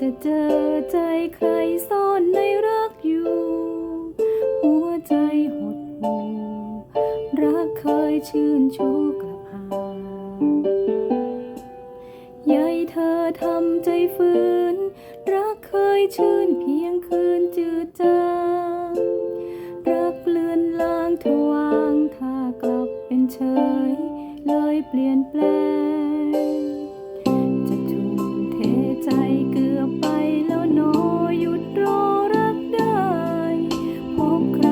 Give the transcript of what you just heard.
จะเจอใจใครซ่อนในรักอยู่ หัวใจหดหู่รักเคยชื่นชูกลับหางยายเธอทำใจฝืนรักเคยชื่นเพียงคืนจืดจางรักเลือนลางทวางถ้ากลับเป็นเฉย เลยเปลี่ยนแปลง พบ